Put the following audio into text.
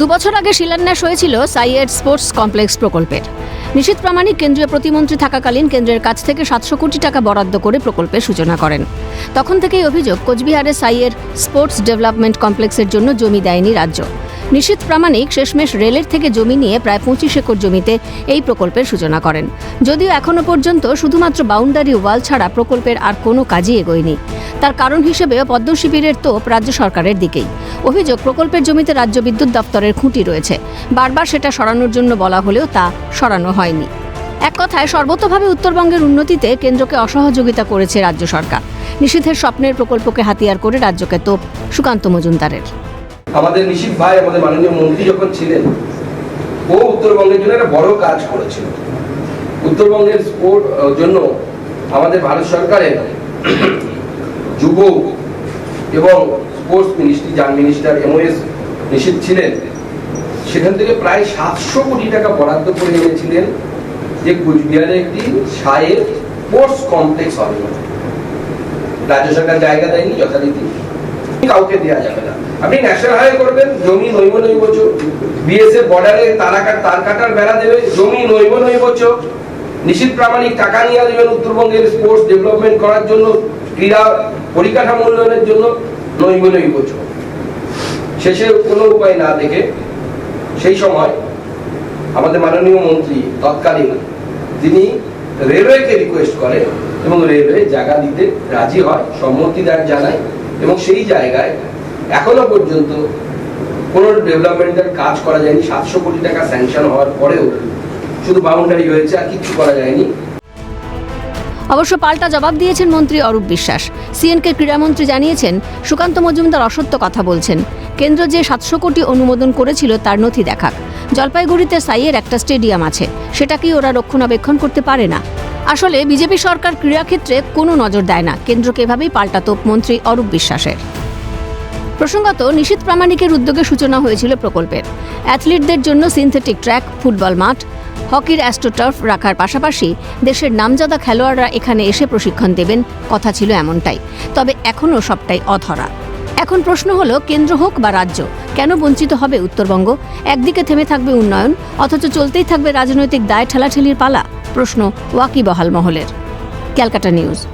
দুবছর আগে শিলান্যাস হয়েছিল সাইয়েড স্পোর্টস কমপ্লেক্স প্রকল্পের। নিশীথ প্রামাণিক কেন্দ্রীয় প্রতিমন্ত্রী থাকাকালীন কেন্দ্রের কাছ থেকে সাতশো কোটি টাকা বরাদ্দ করে প্রকল্পের সূচনা করেন। তখন থেকেই অভিযোগ, কোচবিহারে সাইয়ের স্পোর্টস ডেভেলপমেন্ট কমপ্লেক্সের জন্য জমি দেয়নি রাজ্য। নিশীথ প্রামাণিক শেষমেশ রেলের থেকে জমি নিয়ে প্রায় পঁচিশ একর জমিতে এই প্রকল্পের সূচনা করেন। যদিও এখনও পর্যন্ত শুধুমাত্র বাউন্ডারি ওয়াল ছাড়া প্রকল্পের আর কোনো কাজই এগোয়নি। তার কারণ হিসেবে পদ্ম শিবিরের তোপ রাজ্য সরকারের দিকেই। অভিযোগ, প্রকল্পের জমিতে রাজ্য বিদ্যুৎ দপ্তরের খুঁটি রয়েছে। বারবার সেটা সরানোর জন্য বলা হলেও তা সরানো হয়নি। এক কথায়, সর্বতভাবে উত্তরবঙ্গের উন্নতিতে কেন্দ্রকে অসহযোগিতা করেছে রাজ্য সরকার। নিষিদ্ধের স্বপ্নের প্রকল্পকে হাতিয়ার করে রাজ্যকে তোপ, সুকান্ত মজুমদারের। আমাদের নিশিত ভাই, আমাদের মাননীয় মন্ত্রী যখন ছিলেন, ও উত্তরবঙ্গের জন্য একটা বড় কাজ করেছিল। উত্তরবঙ্গের জন্য আমাদের ভারত সরকারের যুব এবং স্পোর্টস মিনিস্ট্রি যার মিনিস্টার এমওএস নিশিত ছিলেন। সেখান থেকে প্রায় সাতশো কোটি টাকা বরাদ্দ করে এনেছিলেন যে কুচবিহারে একটি সায়ের স্পোর্টস কমপ্লেক্স হবে। রাজ্য সরকার জায়গা দেয়নি, যথারীতি। কাউকে দেওয়া যাবে না। আপনি ন্যাশনাল হাইওয়ে করবেন, জমি নৈব নৈবচ বিএসএফ বর্ডারে তারাকার তার কাটার বেড়া দেবে, জমি নৈব নৈবচ নিশ্চিত প্রামাণিক টাকা নিয়ে দেবেন উত্তরবঙ্গের স্পোর্টস ডেভেলপমেন্ট করার জন্য। ক্রীড়া পরিকাঠামো উন্নয়নের জন্য নৈব নৈবচ শেষে কোনো উপায় না দেখে সেই সময় আমাদের মাননীয় মন্ত্রী তৎকালীন তিনি রেলওয়েকে রিকোয়েস্ট করে এবং রেলওয়ে জায়গা দিতে রাজি হয়, সম্মতি জানায় এবং সেই জায়গায় এখনও পর্যন্ত কোনো ডেভেলপমেন্টের কাজ করা যায়নি। সাতশো কোটি টাকা স্যাংশন হওয়ার পরেও শুধু বাউন্ডারি হয়েছে আর কিছু করা যায়নি। অবশ্য পাল্টা জবাব দিয়েছেন মন্ত্রী অরূপ বিশ্বাস। সিএনকে ক্রীড়ামন্ত্রী জানিয়েছেন, সুকান্ত মজুমদার অসত্য কথা বলছেন। কেন্দ্র যে সাতশো কোটি অনুমোদন করেছিল তার নথি দেখাক। জলপাইগুড়িতে সাইয়ের একটা স্টেডিয়াম আছে, সেটাকেই ওরা রক্ষণাবেক্ষণ করতে পারে না। আসলে বিজেপি সরকার ক্রীড়াক্ষেত্রে কোনো নজর দেয় না। কেন্দ্রকে এভাবেই পাল্টা তোপ মন্ত্রী অরূপ বিশ্বাসের। প্রসঙ্গত নিশীথ প্রামাণিকের উদ্যোগে সূচনা হয়েছিল প্রকল্পের। অ্যাথলিটদের জন্য সিনথেটিক ট্র্যাক, ফুটবল মাঠ হকির অ্যাস্ট্রোটার্ফ রাখার পাশাপাশি দেশের নামজাদা খেলোয়াড়রা এখানে এসে প্রশিক্ষণ দেবেন, কথা ছিল এমনটাই। তবে এখনও সবটাই অধরা। এখন প্রশ্ন হল, কেন্দ্র হোক বা রাজ্য, কেন বঞ্চিত হবে উত্তরবঙ্গ? একদিকে থেমে থাকবে উন্নয়ন, অথচ চলতেই থাকবে রাজনৈতিক দায় ঠেলাঠেলির পালা? প্রশ্ন ওয়াকি বহাল মহলের। ক্যালকাটা নিউজ।